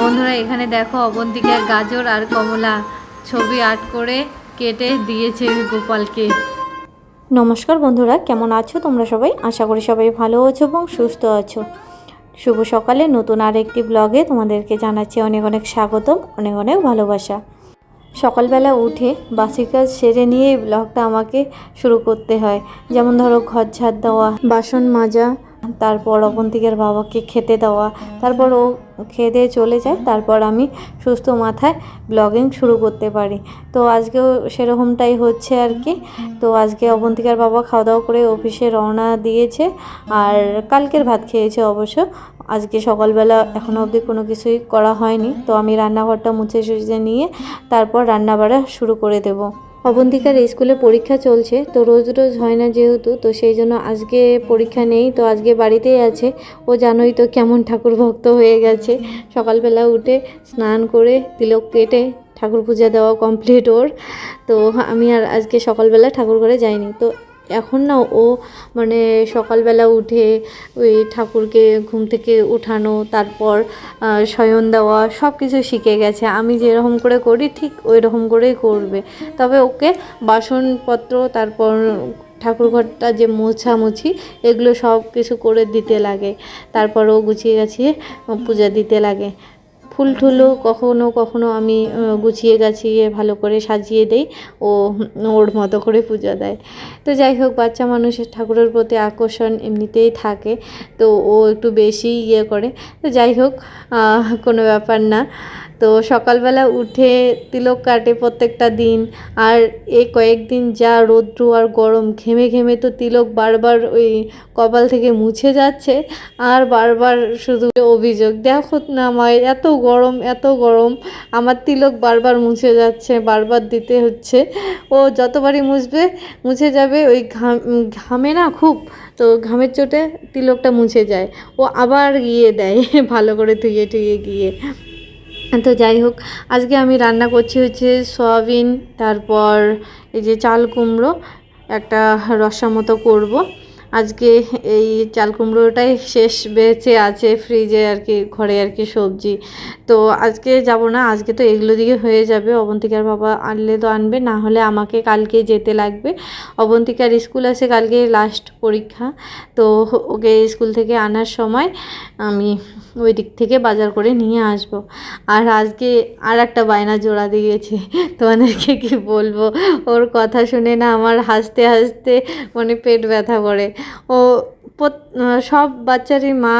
বন্ধুরা, এখানে দেখো অবন্তিকা, গাজর আর কমলা ছবি আর্ট করে কেটে দিয়েছে গোপালকে। নমস্কার বন্ধুরা, কেমন আছো তোমরা সবাই? আশা করি সবাই ভালো আছো এবং সুস্থ আছো। শুভ সকালে নতুন আর একটি ব্লগে তোমাদেরকে জানাচ্ছি অনেক অনেক স্বাগতম, অনেক অনেক ভালোবাসা। সকালবেলা উঠে বাসি কাজ সেরে নিয়ে এই ব্লগটা আমাকে শুরু করতে হয়। যেমন ধরো ঘর ঝাড় দেওয়া, বাসন মাজা তারপর অবন্তিকের বাবাকে খেতে দেওয়া, তারপর ও খেয়ে দিয়ে চলে যায়, তারপর আমি সুস্থ মাথায় ব্লগিং শুরু করতে পারি। তো আজকেও সেরকমটাই হচ্ছে আর কি। তো আজকে অবন্তিকার বাবা খাওয়া দাওয়া করে অফিসে রওনা দিয়েছে আর কালকের ভাত খেয়েছে অবশ্য। আজকে সকালবেলা এখনও অবধি কোনো কিছুই করা হয়নি। তো আমি রান্নাঘরটা মুছে সুঝে নিয়ে তারপর রান্না বাড়া শুরু করে দেবো। অবন্তিকার স্কুলে পরীক্ষা চলছে, তো রোজ রোজ হয় না যেহেতু, তো সেই জন্য আজকে পরীক্ষা নেই, তো আজকে বাড়িতেই আছে। ও জানোই তো কেমন ঠাকুর ভক্ত হয়ে গেছে। সকালবেলা উঠে স্নান করে তিলক কেটে ঠাকুর পূজা দেওয়া কমপ্লিট ওর। তো আমি আর আজকে সকালবেলা ঠাকুর ঘরে যাইনি। তো এখন না ও মানে সকালবেলা উঠে ওই ঠাকুরকে ঘুম থেকে উঠানো, তারপর শয়ন দেওয়া সব কিছু শিখে গেছে। আমি যেরকম করে করি ঠিক ওই রকম করেই করবে। তবে ওকে বাসনপত্র, তারপর ঠাকুরঘরটা যে মোছামুছি, এগুলো সব কিছু করে দিতে লাগে। তারপর ও গুছিয়ে গাছিয়ে পূজা দিতে লাগে। ফুল টুলও কখনো কখনো আমি গুছিয়ে গাছিয়ে ভালো করে সাজিয়ে দেই। ও, ওর মতো করে পূজা দেয়। তো যাই হোক, বাচ্চা মানুষের ঠাকুরের প্রতি আকর্ষণ এমনিতেই থাকে। তো ও একটু বেশি ইয়ে করে। তো যাই হোক কোনো ব্যাপার না। তো সকালবেলা উঠে তিলক কাটে প্রত্যেকটা দিন। আর এই কয়েকদিন যা রৌদ্র আর গরম, ঘেমে ঘেমে তো তিলক বারবার ওই কপাল থেকে মুছে যাচ্ছে। আর বারবার শুধু অভিযোগ, দেখো না মায়ের এত গরম এত গরম, আমার তিলক বারবার মুছে যাচ্ছে, বারবার দিতে হচ্ছে। ও যতবারই মুছবে, মুছে যাবে ওই ঘাম, ঘামে না খুব, তো ঘামের চোটে তিলকটা মুছে যায়। ও আবার গিয়ে দেয়, ভালো করে ধুয়ে টুয়ে গিয়ে। তো যাই হোক, আজকে আমি রান্না করছি হচ্ছে সয়াবিন, তারপর এই যে চাল কুমড়ো, একটা রসা মতো করব। আজকে এই চাল কুমড়োটাই শেষ বেঁচে আছে ফ্রিজে আর কি, ঘরে আর কি সবজি। তো আজকে যাব না, আজকে তো এগুলো দিকে হয়ে যাবে। অবন্তিকার বাবা আনলে তো আনবে, না হলে আমাকে কালকে যেতে লাগবে। অবন্তিকার স্কুল আছে কালকে লাস্ট পরীক্ষা। তো ওকে স্কুল থেকে আনার সময় আমি ওই দিক থেকে বাজার করে নিয়ে আসব। আর আজকে আর একটা বায়না জোড়া দিয়েছে। তোমাদেরকে কি বলব? ওর কথা শুনে না আমার হাসতে হাসতে মানে পেট ব্যথা করে। ও সব বাচ্চারই মা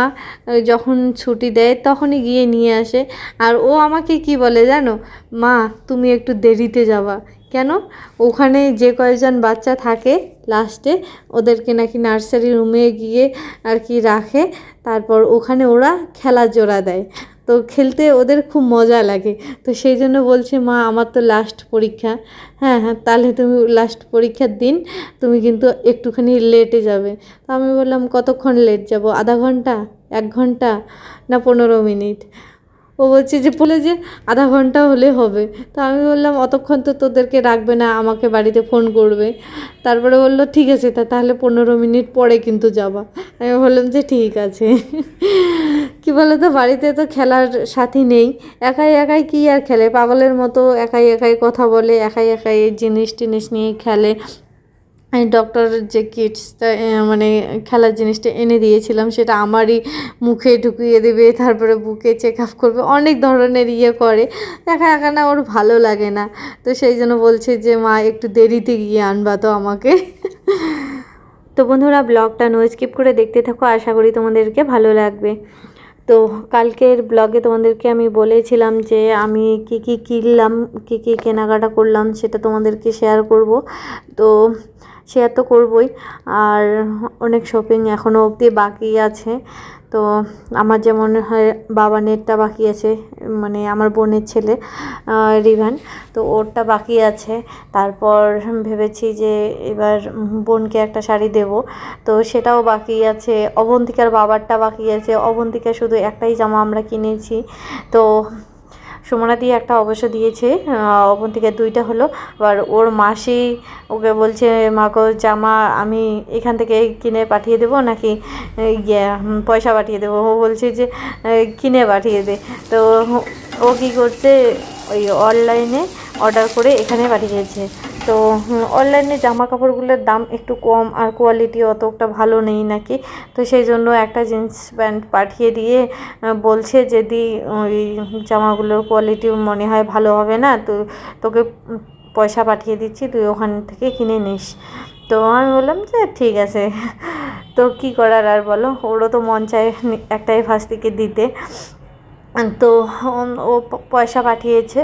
যখন ছুটি দেয় তখনই গিয়ে নিয়ে আসে। আর ও আমাকে কি বলে জানো? মা, তুমি একটু দেরিতে যাবা। কেন? ওখানে যে কয়েকজন বাচ্চা থাকে লাস্টে ওদেরকে নাকি নার্সারি রুমে গিয়ে আর কি রাখে। তারপর ওখানে ওরা খেলার জোড়া দেয়। তো খেলতে ওদের খুব মজা লাগে। তো সেই জন্য বলছে, মা, আমার তো লাস্ট পরীক্ষা। হ্যাঁ হ্যাঁ তাহলে তুমি লাস্ট পরীক্ষার দিন তুমি কিন্তু একটুখানি লেটে যাবে। তো আমি বললাম, কতক্ষণ লেট যাব? আধা ঘণ্টা? এক ঘণ্টা? না পনেরো মিনিট? ও বলছে যে, বলে যে আধা ঘণ্টা হলে হবে। তো আমি বললাম, অতক্ষণ তো তোদেরকে রাখবে না, আমাকে বাড়িতে ফোন করবে। তারপরে বলল, ঠিক আছে, তা তাহলে পনেরো মিনিট পরে কিন্তু যাবা। আমি বললাম যে, ঠিক আছে। কি বলো তো বাড়িতে তো খেলার সাথী নেই। একাই একাই কি আর খেলে? পাগলের মতো একাই একাই কথা বলে, একাই একাই জিনিস টিনিস নিয়ে খেলে। আমি ডক্টর যে কিটসটা মানে খেলার জিনিসটা এনে দিয়েছিলাম, সেটা আমারই মুখে ঢুকিয়ে দেবে, তারপরে বুকে চেক আপ করবে, অনেক ধরনের ইয়ে করে। দেখা একা না ওর ভালো লাগে না। তো সেই জন্য বলছে যে, মা, একটু দেরিতে গিয়ে আনবা তো আমাকে। তো বন্ধুরা ব্লগটা নো স্কিপ করে দেখতে থাকো, আশা করি তোমাদেরকে ভালো লাগবে। তো কালকের ব্লগে তোমাদেরকে আমি বলেছিলাম যে, আমি কি কি কিনলাম, কি কি কেনাকাটা করলাম, সেটা তোমাদেরকে শেয়ার করব। তো শেয়ার তো করবই। আর অনেক শপিং এখনও অবধি বাকি আছে। তো আমার যেমন হয়, বাবা নেটটা বাকি আছে মানে আমার বোনের ছেলে রিভান, তো ওরটা বাকি আছে। তারপর ভেবেছি যে এবার বোনকে একটা শাড়ি দেব। তো সেটাও বাকি আছে। অবন্তিকার বাবারটা বাকি আছে। অবন্তিকা শুধু একটাই জামা আমরা কিনেছি। তো সুমনা দিয়ে একটা অবশ্য দিয়েছে অবন্তিকা দুইটা হলো। আবার ওর মাসি ওকে বলছে মাকে জামা আমি এখান থেকে কিনে পাঠিয়ে দেবো নাকি ইয়ে পয়সা পাঠিয়ে দেবো? ও বলছে যে কিনে পাঠিয়ে দে। তো ও কী করছে, ওই অনলাইনে অর্ডার করে এখানে পাঠিয়েছে। তো অনলাইনে জামা কাপড়গুলোর দাম একটু কম আর কোয়ালিটি অতটা ভালো নেই নাকি? তো সেই জন্য একটা জিন্স প্যান্ট পাঠিয়ে দিয়ে বলছে যদি ওই জামাগুলোর কোয়ালিটি মনে হয় ভালো হবে না, তো তোকে পয়সা পাঠিয়ে দিচ্ছি, তুই ওখান থেকে কিনে নিস। তো আমি বললাম যে ঠিক আছে। তো কি করার আর বলো? ওরও তো মন চায় একটাই ফার্স্ট ফাস্তিকে দিতে। তো ও পয়সা পাঠিয়েছে।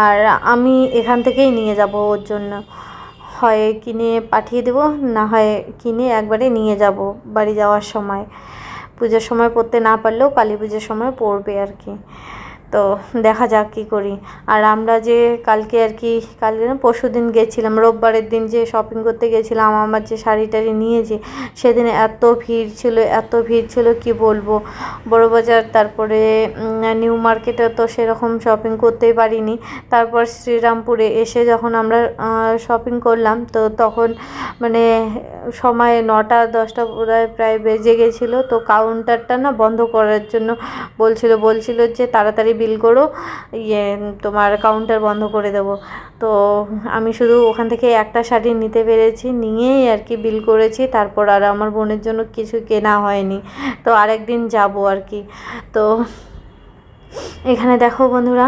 আর আমি এখান থেকেই নিয়ে যাব ওর জন্য। হয় কিনে পাঠিয়ে দেবো, না হয় কিনে একবারে নিয়ে যাব বাড়ি যাওয়ার সময়। পুজোর সময় পড়তে না পারলেও কালী পুজোর সময় পড়বে আর কি। তো দেখা যাক কী করি। আর আমরা যে কালকে আর কি, কালকে পরশু দিন গেছিলাম, রোববারের দিন যে শপিং করতে গেছিলাম, আমার যে শাড়ি টাড়ি নিয়েছি, সেদিন এত ভিড় ছিল, এত ভিড় ছিল, কি বলব? বড়বাজার, তারপরে নিউ মার্কেটে তো সেরকম শপিং করতেই পারিনি। তারপর শ্রীরামপুরে এসে যখন আমরা শপিং করলাম, তো তখন মানে সময় নটা, দশটা বোধহয় প্রায় বেজে গেছিল, তো কাউন্টারটা না বন্ধ করার জন্য বলছিল বলছিল যে তাড়াতাড়ি বিল করো ইয়ে তোমার কাউন্টার বন্ধ করে দেবো। তো আমি শুধু ওখান থেকে একটা শাড়ি নিতে পেরেছি, নিয়েই আর কি বিল করেছি। তারপর আর আমার বোনের জন্য কিছু কেনা হয়নি। তো আরেকদিন যাব আর কি। তো এখানে দেখো বন্ধুরা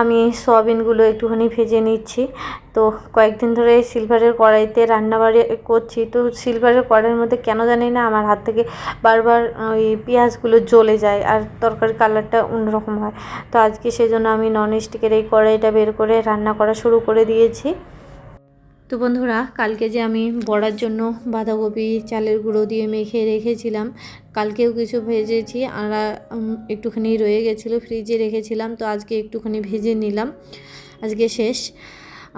আমি সয়াবিনগুলো একটুখানি ভেজে নিচ্ছি। তো কয়েকদিন ধরে সিলভারের কড়াইতে রান্নাবাড়ি করছি। তো সিলভারের কড়াইয়ের মধ্যে কেন জানি না আমার হাত থেকে বারবার ওই পেঁয়াজগুলো জ্বলে যায় আর তরকারির কালারটা অন্যরকম হয়। তো আজকে সেজন্য আমি নন স্টিকের এই কড়াইটা বের করে রান্না করা শুরু করে দিয়েছি। তো বন্ধুরা, কালকে যে আমি বড়ার জন্য বাঁধাকপি, চালের গুঁড়ো দিয়ে মেখে রেখেছিলাম, কালকেও কিছু ভেজেছি, আর একটুখানি রয়ে গেছিল ফ্রিজে রেখেছিলাম, তো আজকে একটুখানি ভেজে নিলাম, আজকে শেষ।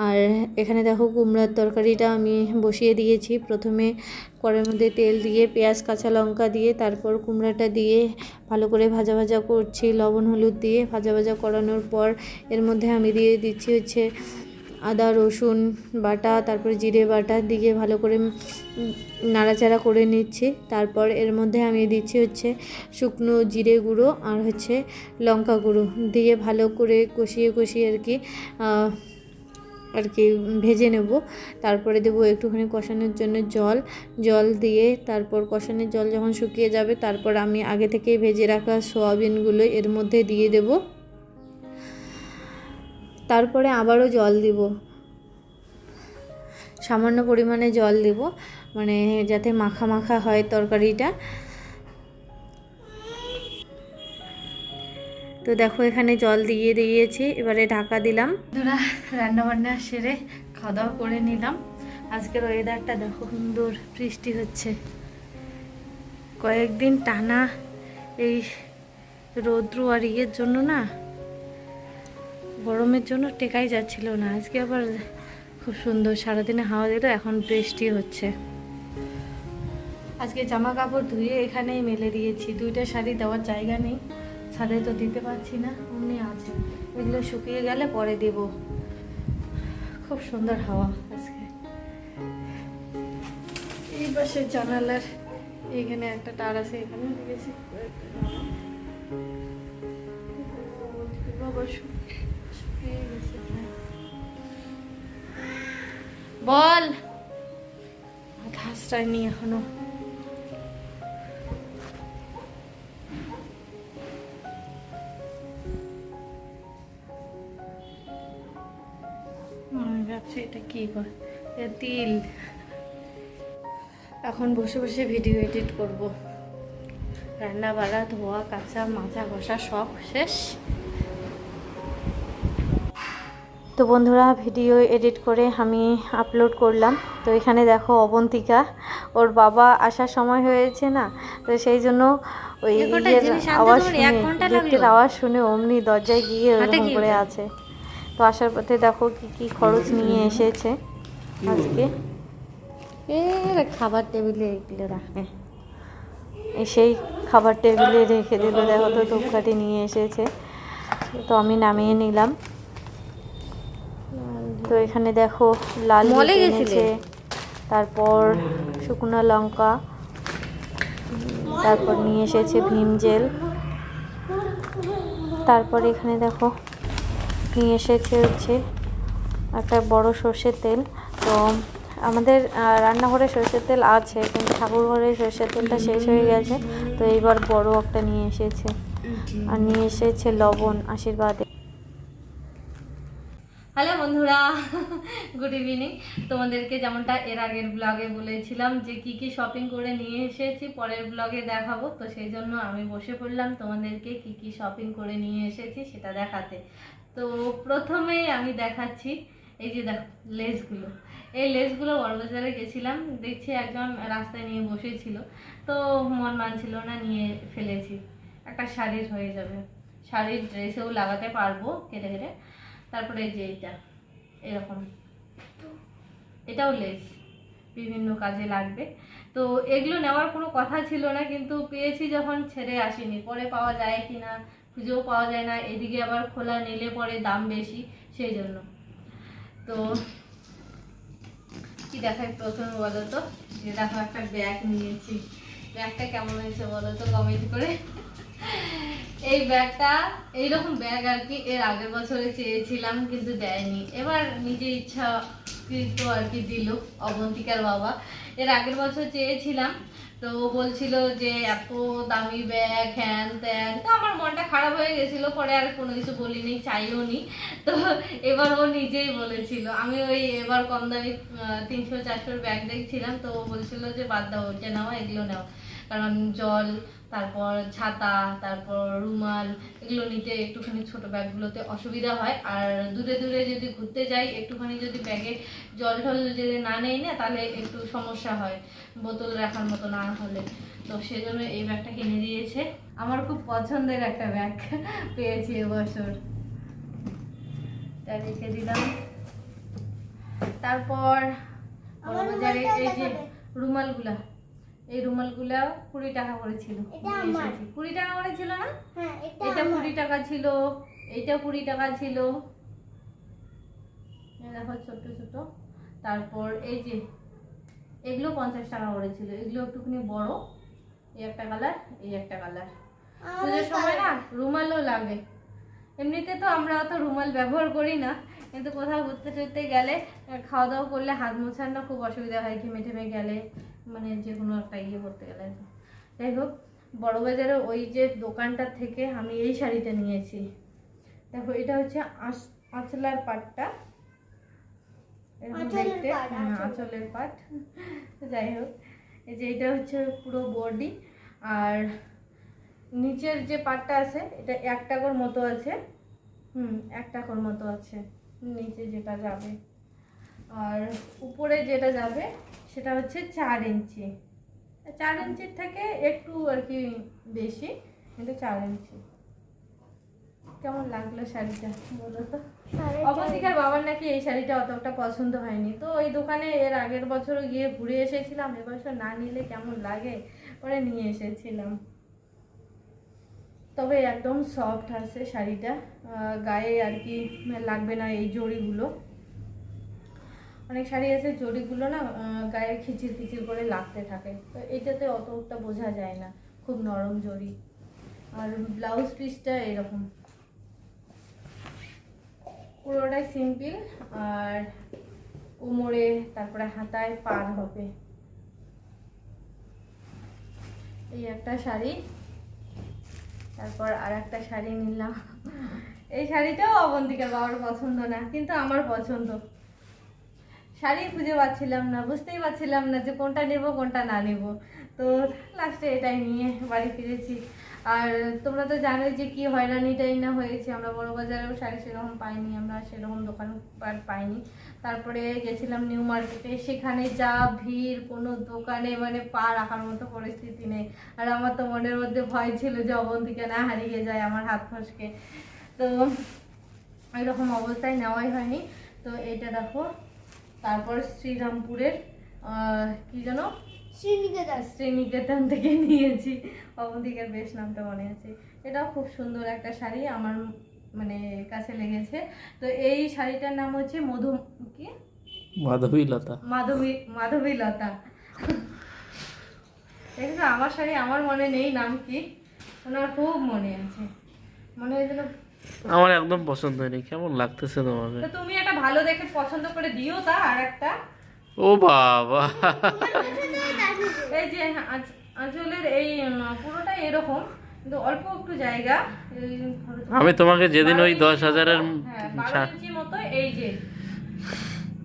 আর এখানে দেখো কুমড়ার তরকারিটা আমি বসিয়ে দিয়েছি, প্রথমে কড়াইয়ের মধ্যে তেল দিয়ে, পেঁয়াজ, কাঁচা লঙ্কা দিয়ে, তারপর কুমড়াটা দিয়ে ভালো করে ভাজা ভাজা করছি, লবণ, হলুদ দিয়ে ভাজা ভাজা করানোর পর এর মধ্যে আমি দিয়ে দিচ্ছি হচ্ছে আদা, রসুন বাটা, তারপরে জিরে বাটা দিয়ে ভালো করে নাড়াচাড়া করে নিচ্ছি। তারপর এর মধ্যে আমি দিচ্ছি হচ্ছে শুকনো জিরে গুঁড়ো আর হচ্ছে লঙ্কা গুঁড়ো দিয়ে ভালো করে কষিয়ে কষিয়ে আর কি আর কি ভেজে নেব। তারপরে দেবো একটুখানি কষানোর জন্য জল। জল দিয়ে তারপর কষানোর জল যখন শুকিয়ে যাবে, তারপর আমি আগে থেকেই ভেজে রাখা সোয়াবিনগুলো এর মধ্যে দিয়ে দেবো। তারপরে আবারও জল দিব। সামান্য পরিমাণে জল দেব মানে যাতে মাখা মাখা হয় তরকারিটা। তো দেখো এখানে জল দিয়ে দিয়েছি, এবারে ঢাকা দিলাম। বন্ধুরা রান্না বান্না সেরে খাওয়া দাওয়া করে নিলাম। আজকের ওয়েদারটা দেখো সুন্দর, বৃষ্টি হচ্ছে। কয়েকদিন টানা এই রৌদ্র আর ইয়ের জন্য না গরমের জন্য টেকাই যাচ্ছিল না। আজকে আবার খুব সুন্দর সারাদিনে হাওয়া দিল, এখন বৃষ্টি হচ্ছে। আজকে জামা কাপড় ধুয়ে এখানেই মেলে দিয়েছি। দুইটা শাড়ি দেওয়ার জায়গা নেই, ছাদে তো দিতে পারছি না, অমনি আছে। এগুলো শুকিয়ে গেলে পরে দেব। খুব সুন্দর হাওয়া আজকে। এই পাশে জানালার এখানে একটা তার আছে, এখানে দিয়েছি বল। ঘাসটাই নি এখনও। ভাবছি এটা তিল। এখন বসে বসে ভিডিও এডিট করব। রান্না বাড়া ধোয়া, কাঁচা, মাজা, ঘষা সব শেষ। তো বন্ধুরা ভিডিও এডিট করে আমি আপলোড করলাম। তো এখানে দেখো অবন্তিকা ওর বাবা আসার সময় হয়েছে না? তো সেই জন্য ওই ইয়ের আওয়াজ শুনে লিফটের আওয়াজ শুনে অমনি দরজায় গিয়ে ওরকম করে আছে। তো আসার পথে দেখো কি কি খরচ নিয়ে এসেছে আজকে। খাবার টেবিলে এগুলো রাখে। সেই খাবার টেবিলে রেখে দিল দেখো তো ধূপকাঠি নিয়ে এসেছে। তো আমি নামিয়ে নিলাম। তো এখানে দেখো লাল মলে? এনেছে, তারপর শুকনো লঙ্কা তারপর নিয়ে এসেছে ভীম জেল তারপর এখানে দেখো নিয়ে এসেছে হচ্ছে একটা বড় সর্ষের তেল। তো আমাদের রান্নাঘরে সর্ষের তেল আছে কিন্তু ঠাকুর ঘরে সর্ষের তেলটা শেষ হয়ে গেছে। তো এইবার বড় একটা নিয়ে এসেছে। আর নিয়ে এসেছে লবণ আশীর্বাদে। হ্যালো বন্ধুরা, গুড ইভিনিং। তোমাদেরকে যেমনটা এর আগের ব্লগে বলেছিলাম যে কি কি শপিং করে নিয়ে এসেছি, পরের ব্লগে দেখাবো। তো সেই জন্য আমি বসে পড়লাম তোমাদেরকে কি কি শপিং করে নিয়ে এসেছি সেটা দেখাতে। তো প্রথমেই আমি দেখাচ্ছি এই যে দেখো লেসগুলো এই লেসগুলো বড়বাজারে গেছিলাম, দেখছি একজন রাস্তায় নিয়ে বসেছিল। তো মন মানছিল না, নিয়ে ফেলেছি। একটা শাড়ির হয়ে যাবে। শাড়ির ড্রেসেও লাগাতে পারব, কেটে কেটে। তারপরে এই যে এটা এরকম। এটাও লেস, বিভিন্ন কাজে লাগবে। তো এগুলো নেওয়ার কোনো কথা ছিল না, কিন্তু পেয়েছি যখন, ছেড়ে আসিনি। পরে পাওয়া যায় কি না, খুঁজেও পাওয়া যায় না। এদিকে আবার খোলা নিলে পরে দাম বেশি, সেই জন্য। তো কি দেখায় প্রথমে বলো তো? যে দেখো একটা ব্যাগ নিয়েছি। ব্যাগটা কেমন হয়েছে বলো তো কমেন্ট করে। এই ব্যাগটা, এইরকম ব্যাগ আর কি এর আগের বছরে চেয়েছিলাম, কিন্তু দেয়নি। এবার নিজে ইচ্ছা কিন্তু আর কি দিল অবন্তিকার বাবা। এর আগের বছর চেয়েছিলাম, তো বলছিল যে এত দামি ব্যাগ, হ্যান ত্যান। তো আমার মনটা খারাপ হয়ে গেছিল, পরে আর কোনো কিছু বলিনি, চাইও নি। তো এবার ও নিজেই বলেছিল। আমি ওই এবার কম দামি তিনশো চারশোর ব্যাগ দেখছিলাম, তো ও বলছিল যে বাদ দাও ওটা নাও, এগুলো নাও। কারণ জল তারপর ছাতা তারপর রুমাল এগুলো নিতে একটুখানি ছোট ব্যাগগুলোতে অসুবিধা হয়। আর দূরে দূরে যদি ঘুরতে যাই একটুখানি যদি ব্যাগে জল টল যদি না নেই না তাহলে একটু সমস্যা হয়। বোতল রাখার মতো না হলে। তো সেজন্য এই ব্যাগটা কিনে দিয়েছে। আমার খুব পছন্দের একটা ব্যাগ পেয়েছি এবছর। তা রেখে দিলাম। তারপর বড়বাজারে এই যে রুমালগুলা। এই রুমালগুলা কুড়ি টাকা করে ছিল। এটা। কুড়ি টাকা করে ছিল না? হ্যাঁ এটা এটা কুড়ি টাকা ছিল এইটা কুড়ি টাকা ছিল। দেখো ছোট ছোট তারপর এই যে এগুলো পঞ্চাশ টাকা করে ছিল। এগুলো একটুখানি বড়। এই একটা কালার এই একটা কালার। পুজোর সময় না? রুমালও লাগে। এমনিতে তো আমরা অত রুমাল ব্যবহার করি না। কিন্তু কোথাও ঘুরতে টুরতে গেলে খাওয়া দাওয়া করলে হাত মোছার না খুব অসুবিধা হয় ঘেমে টেমে গেলে। মানে যে কোনো একটা ইয়ে করতে গেলে। যাই হোক বড়বাজারে ওই যে দোকানটার থেকে আমি এই শাড়িটা নিয়েছি। দেখো এটা হচ্ছে আঁচ- আঁচলার পাটটা। দেখতে। হ্যাঁ, আঁচলের পাট। যাই হোক এই যে এটা হচ্ছে পুরো বডি। আর নিচের যে পাটটা আছে এটা এক টাকার মতো আছে। হুম এক টাকার মতো আছে। নিচে যেটা যাবে। আর উপরে যেটা যাবে সেটা হচ্ছে চার ইঞ্চি। চার ইঞ্চির থেকে একটু আর কি বেশি কিন্তু চার ইঞ্চি। কেমন লাগল শাড়িটা? বলো তো। অবন্তিকার বাবার নাকি এই শাড়িটা অতটা পছন্দ হয়নি। তো ওই দোকানে এর আগের বছরও গিয়ে ঘুরে এসেছিলাম এবছর না নিলে কেমন লাগে পরে নিয়ে এসেছিলাম। তবে একদম সফট আছে শাড়িটা। গায়ে আর কি লাগবে না এই জড়িগুলো। অনেক শাড়ি আছে জড়িগুলো না গায়ে খিচির খিচির করে লাগতে থাকে। তো এটাতে অতটা বোঝা যায় না, খুব নরম জড়ি। আর ব্লাউজ পিসটা এরকম। পুরোটাই সিম্পল, আর কোমরে তারপরে হাতায় পার হবে। এই একটা শাড়ি, তারপর আর একটা শাড়ি নিলাম। এই শাড়িটাও অবন্তিকার বাবার পছন্দ না, কিন্তু আমার পছন্দ। শাড়ি খুঁজে পাচ্ছিলাম না, বুঝতেই পারছিলাম না যে কোনটা নেব, কোনটা না নেব। তো লাস্টে এটাই নিয়ে বাড়ি ফিরেছি। আর তোমরা তো জানোই যে কি হয়রানিটাই না হয়েছে, আমরা বড় বাজারেও শাড়ি সেরকম পাইনি, আমরা সেরকম দোকান পাইনি। তারপরে গেছিলাম নিউ মার্কেটে সেখানে যা ভিড়, কোনো দোকানে মানে পা রাখার মতো পরিস্থিতি নেই। আর আমার তো মনের মধ্যে ভয় ছিল যে অবন্তিকা না হারিয়ে যায় আমার হাত ফসকে। তো এরকম অবস্থায় নেওয়াই হয়নি। তো এটা দেখো তারপর শ্রীরামপুরের কি যেন? শ্রীনিকেতন। শ্রীনিকেতন থেকে নিয়েছি। অবন্তিকার বেশ নামটা মনে আছে। এটাও খুব সুন্দর একটা শাড়ি আমার মানে কাছে লেগেছে। তো এই শাড়িটার নাম হচ্ছে মধু কি? মাধবী লতা মাধবী মাধবী লতা দেখছ আমার শাড়ি আমার মনে নেই নাম কি? ওনার খুব মনে আছে। মনে হয়েছিল আমার একদম পছন্দ হয়নি। কেমন লাগতেছে তোমাকে? তুমি একটা ভালো দেখে পছন্দ করে দিও তা আর একটা। ও বাবা। এই যে আঁচ- আঁচলের এই উম, পুরোটাই এরকম কিন্তু অল্প একটু জায়গা। আমি তোমাকে যেদিন ওই দশ হাজারের মতো, হ্যাঁ, মতো এই যে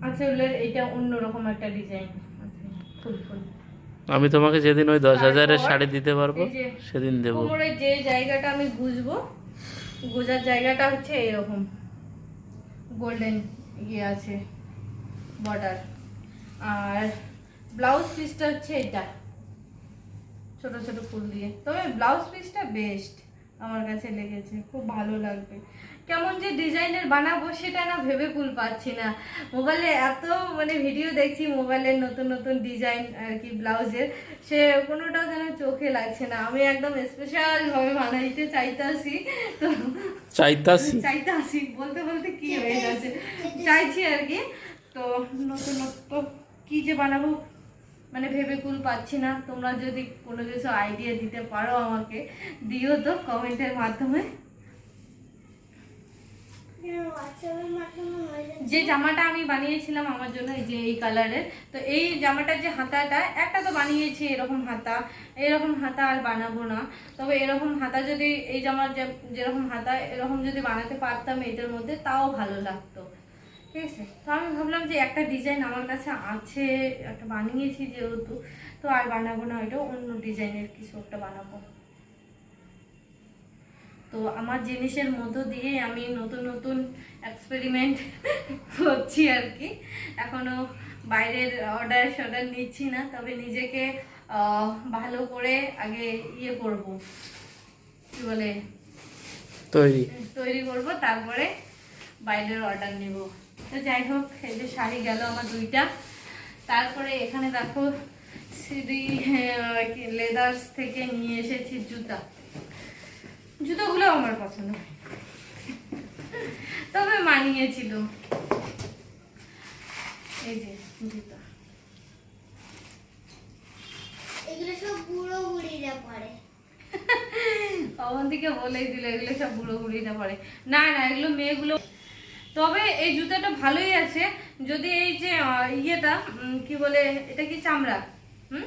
আঁচলের এইটা অন্যরকম একটা ডিজাইন। ফুল ফুল আমি তোমাকে যেদিন ওই দশ হাজারের শাড়ি দিতে পারব সেদিন দেবো। যে জায়গাটা আমি গুজবো গোজার জায়গাটা হচ্ছে এরকম। গোল্ডেন ইয়ে আছে বর্ডার আর ব্লাউজ পিসটা হচ্ছে এটা। ছোট ছোট ফুল দিয়ে। তবে ব্লাউজ পিসটা বেস্ট আমার কাছে লেগেছে। খুব ভালো লাগবে। কেমন যে ডিজাইনের বানাবো সেটা না ভেবে কুল পাচ্ছি না। মোবাইলে এত মানে ভিডিও দেখছি মোবাইলের নতুন নতুন ডিজাইন আর কি ব্লাউজের সে কোনোটাও যেন চোখে লাগছে না। আমি একদম স্পেশালভাবে বানাইতে চাইতাছি তো চাইতাছি? চাইতাছি বলতে বলতে কি হয়ে যাচ্ছে চাইছি আর কি তো নতুন নতুন কি যে বানাবো মানে ভেবে কুল পাচ্ছি না। তোমরা যদি কোনো কিছু আইডিয়া দিতে পারো আমাকে দিও তো কমেন্টের মাধ্যমে হোয়াটসঅ্যাপের মাধ্যমে হয়ে যাচ্ছে যে জামাটা আমি বানিয়েছিলাম আমার জন্য, এই যে এই কালারের, তো এই জামাটার যে হাতাটা, একটা তো বানিয়েছি এরকম হাতা এরকম হাতা আর বানাবো না। তবে এরকম হাতা যদি, এই জামার যেরকম হাতা, এরকম যদি বানাতে পারতাম এটার মধ্যে, তাও ভালো লাগতো। ঠিক আছে? তো আমি ভাবলাম যে একটা ডিজাইন আমার কাছে আছে, একটা বানিয়েছি যেহেতু, তো আর বানাবো না, ওইটা অন্য ডিজাইনের কিছু একটা বানাবো। তো আমার জিনিসের মধ্য দিয়ে আমি নতুন নতুন এক্সপেরিমেন্ট করছি আর কি এখনও বাইরের অর্ডার শর্ডার নিচ্ছি না তবে নিজেকে ভালো করে আগে ইয়ে করব। কি বলে? তৈরি। তৈরি করব তারপরে বাইরের অর্ডার নেব। তো যাই হোক এই যে শাড়ি গেল আমার দুইটা। তারপরে এখানে দেখো সিডি লেদার্স থেকে নিয়ে এসেছি জুতা। জুতোগুলো আমার পছন্দ। তবে মানিয়েছিল এই যে জুতা। এগুলো সব বুড়ো বুড়িরা পরে। অবন্তিকে বলেই দিল এগুলো সব বুড়ো বুড়িটা পরে। না না এগুলো মেয়েগুলো তবে এই জুতাটা ভালোই আছে। যদি এই যে ইয়েটা কি বলে এটা কি চামড়া? হুম?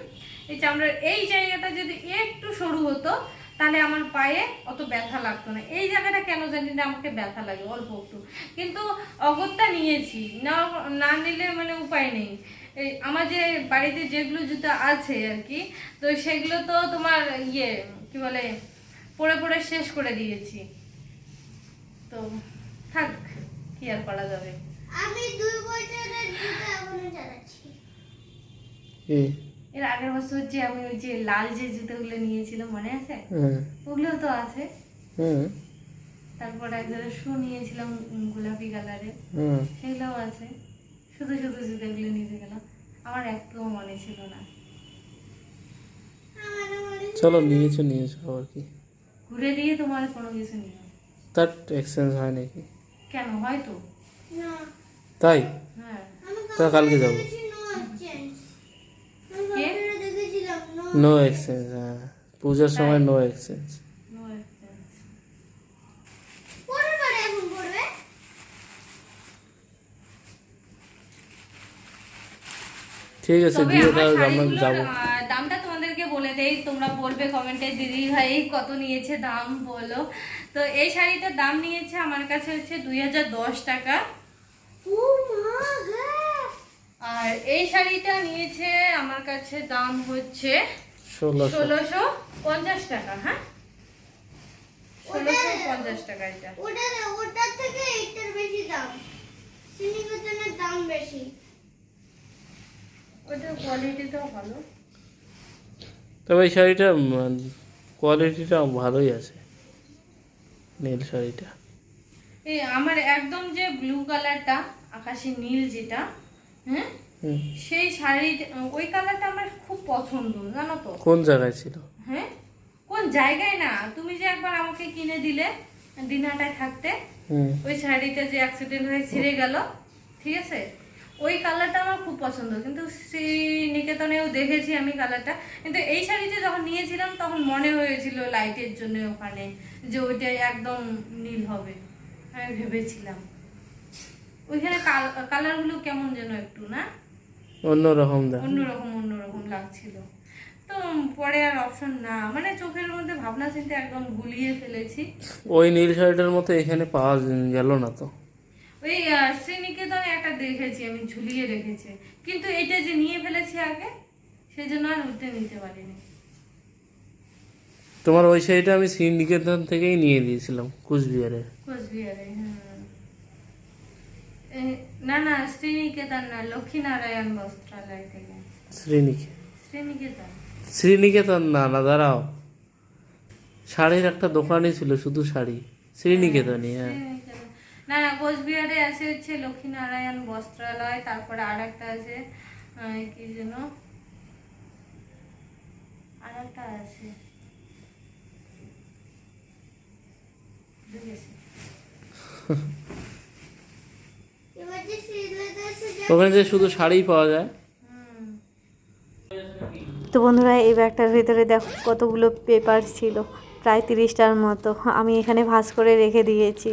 এই চামড়ার এই জায়গাটা যদি একটু সরু হতো তাহলে আমার পায়ে অত ব্যথা লাগতো না। এই জায়গাটা কেন জানি না আমাকে ব্যথা লাগে অল্প একটু। কিন্তু অগত্যা নিয়েছি না না নিলে মানে উপায় নেই। এই আমার যে বাড়িতে যেগুলো জুতো আছে আর কি তো সেগুলো তো তোমার ইয়ে কি বলে পরে পরে শেষ করে দিয়েছি। তো থাক কি আর করা যাবে? আমি দুই বছরের জুতো এখনও চালাচ্ছি। এর আগের বছর যে আমি ওই যে লাল যে জুতোগুলো নিয়েছিলাম মনে আছে? হুম ওগুলো তো আছে। তারপর একজনের শু নিয়েছিলাম গোলাপি কালারের হুম সেগুলোও আছে। শুধু শুধু জুতোগুলো নিতে গেলাম। আমার একটুও মনে ছিল না। চলো নিয়েছো নিয়েছো আবার কি? ঘুরে দিয়ে তোমার কোনো কিছু নিও তার এক্সচেঞ্জ হয় নাকি? কেন? হয়তো না তাই? হ্যাঁ। তা কালকে যাব দেখেছি নো এক্সচেঞ্জ আমি কে? কম্পিউটারে দেখেছিলাম নো নো এক্সচেঞ্জ হ্যাঁ। পূজার সময় নো এক্সচেঞ্জ ঠিক আছে দিয়ে আমার দাও আমরা যাব। দামটা তোমাদেরকে বলে দেই তোমরা বলবে কমেন্টে দিদি ভাই কত নিয়েছে দাম? বলো। তো এই শাড়িটার দাম নিয়েছে আমার কাছে হচ্ছে দুই হাজার দশ টাকা। আর এই শাড়িটা নিয়েছে আমার কাছে দাম হচ্ছে ষোলোশো। পঞ্চাশ টাকা হ্যাঁ? ষোলোশো পঞ্চাশ টাকা এটা। ওটার থেকে এইটার বেশি দাম। সিনিকেতনের দাম বেশি। ওটার কোয়ালিটিটাও ভালো। তবে এই শাড়িটা কোয়ালিটিটা ভালোই আছে নীল শাড়িটা। এই আমার একদম যে ব্লু কালারটা আকাশি নীল যেটা হুম? সেই শাড়ি ওই কালারটা আমার খুব পছন্দ জানো তো। কোন জায়গায় ছিল? হ্যাঁ কোন জায়গায় না তুমি যে একবার আমাকে কিনে দিলে দিনাটায় থাকতে ওই শাড়িটা যে অ্যাক্সিডেন্ট হয়ে ছিঁড়ে গেল ঠিক আছে? ওই কালারটা আমার খুব পছন্দ কিন্তু শ্রীনিকেতনেও দেখেছি আমি কালারটা। কিন্তু এই শাড়িটা যখন নিয়েছিলাম তখন মনে হয়েছিল লাইটের জন্য ওখানে যে ওইটা একদম নীল হবে। আমি ভেবেছিলাম। ওইখানে কালারগুলো কেমন যেন একটু না? অন্যরকম অন্যরকম অন্যরকম লাগছিল। তো পরে আর অপশন না। মানে চোখের মধ্যে ভাবনা চিন্তা একদম গুলিয়ে ফেলেছি। ওই নীল শাড়িটার মতো এখানে পাওয়া গেল না তো। ওই শ্রীনিকেতনে একটা দেখেছি আমি ঝুলিয়ে রেখেছি। কিন্তু এটা যে নিয়ে ফেলেছি আগে সেই জন্য আর উঠতে নিতে পারিনি। তোমার ওই শাড়িটা আমি সিন্ডিকেতন থেকেই নিয়ে দিয়েছিলাম কুচবিহারে। কোচবিহারে হ্যাঁ। না না শ্রীনিকেতন না লক্ষ্মীনারায়ণ বস্ত্রালয় থেকে শ্রীনিকে শ্রীনিকেতন। শ্রীনিকেতন না না দাঁড়াও। শাড়ির একটা দোকানই ছিল শুধু শাড়ি। শ্রীনিকেতনই হ্যাঁ। না না কোচবিহারে আছে হচ্ছে লক্ষ্মীনারায়ণ বস্ত্রালয় তারপরে আর একটা আছে কি যেন? আর একটা আছে দেখেছি এবার যে সিলেটে এসে যে ওখানে যে শুধু শাড়ি পাওয়া যায়। তো বন্ধুরা এই ব্যাগটার ভিতরে দেখো কতগুলো পেপার ছিল, প্রায় তিরিশটার মতো। আমি এখানে ভাঁজ করে রেখে দিয়েছি।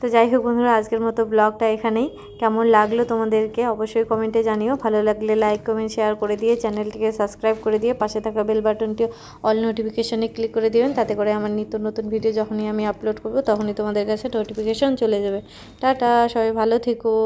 তো যাই হোক বন্ধুরা, আজকের মতো ব্লগটা এখানেই। কেমন লাগল তোমাদেরকে অবশ্যই কমেন্টে জানিও। ভালো লাগলে লাইক কমেন্ট শেয়ার করে দিয়ে চ্যানেলটিকে সাবস্ক্রাইব করে দিয়ে পাশে থাকা বেল বাটনটি অল নোটিফিকেশনে ক্লিক করে দিবেন তাতে করে আমার নিত্য নতুন ভিডিও যখনই আমি আপলোড করব, তখনই তোমাদের কাছে নোটিফিকেশন চলে যাবে। টাটা, সবাই ভালো থেকো।